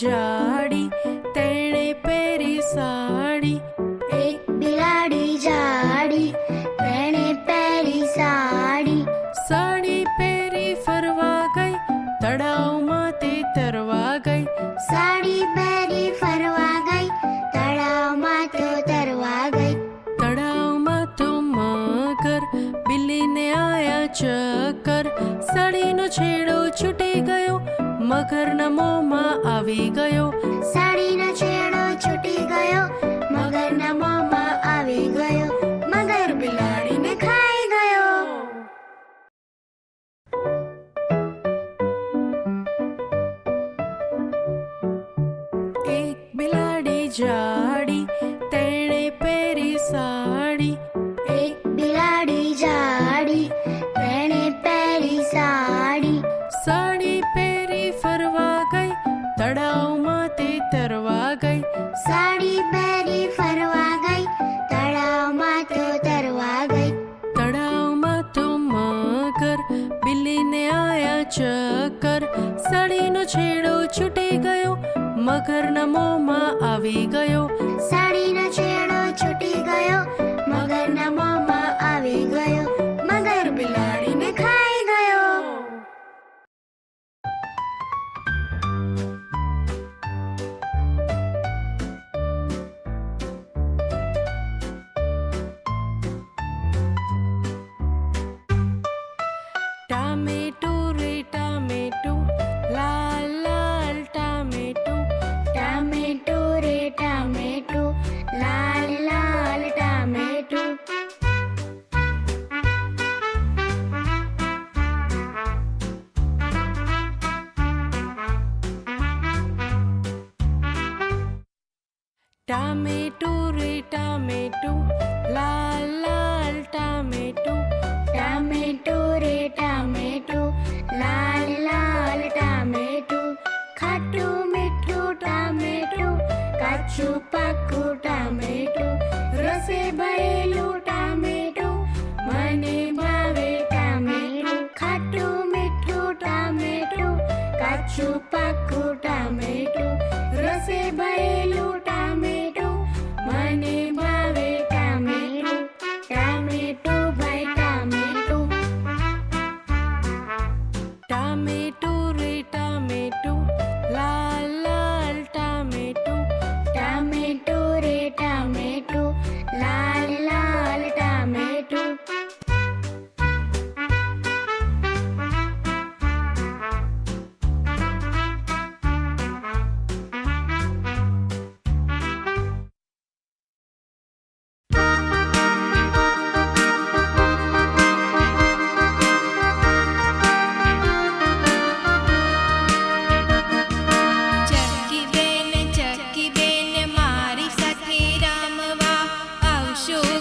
જાડી તેણે પહેરી સાડી. એક બિલાડી જાડી તેણે પહેરી સાડી. સાડી પહેરી ફરવા ગઈ તળાવમાં તે તરવા ગઈ. સાડી પહેરી ફરવા ગઈ તળાવમાં તો તરવા ગઈ. તળાવમાં તો મગર બિલ્લીને આયા ચક્કર. સાડીનો છેડો મગરના મોંમાં આવી ગયો. સાડીનો છેડો છૂટી ગયો. મગરના મોંમાં આવી ગયો. મગર બિલાડીને ખાઈ ગયો. એક બિલાડી જાડી છેડો છૂટી ગયો મગરના મોમાં આવી ગયો. સાડીનો છેડો છૂટી ગયો ટામેટું, રે ટામેટું, લાલ લાલ ટામેટું. ટામેટુ, રે ટામેટુ, લાલ લાલ ટામેટુ. ખાટું, મીઠું ટામેટુ, કાચું, પાકું ટામેટુ. રસે ભરેલું ટામેટુ, મને ભાવે ટામેટુ. ખાટું, મીઠું ટામેટુ, કાચું, પાકું ટામેટુ. shoes.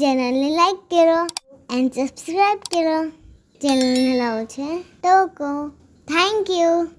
ચેનલને લાઈક કરો એન્ડ સબસ્ક્રાઈબ કરો. ચેનલને લાવો છે. ટોકો થેન્ક યુ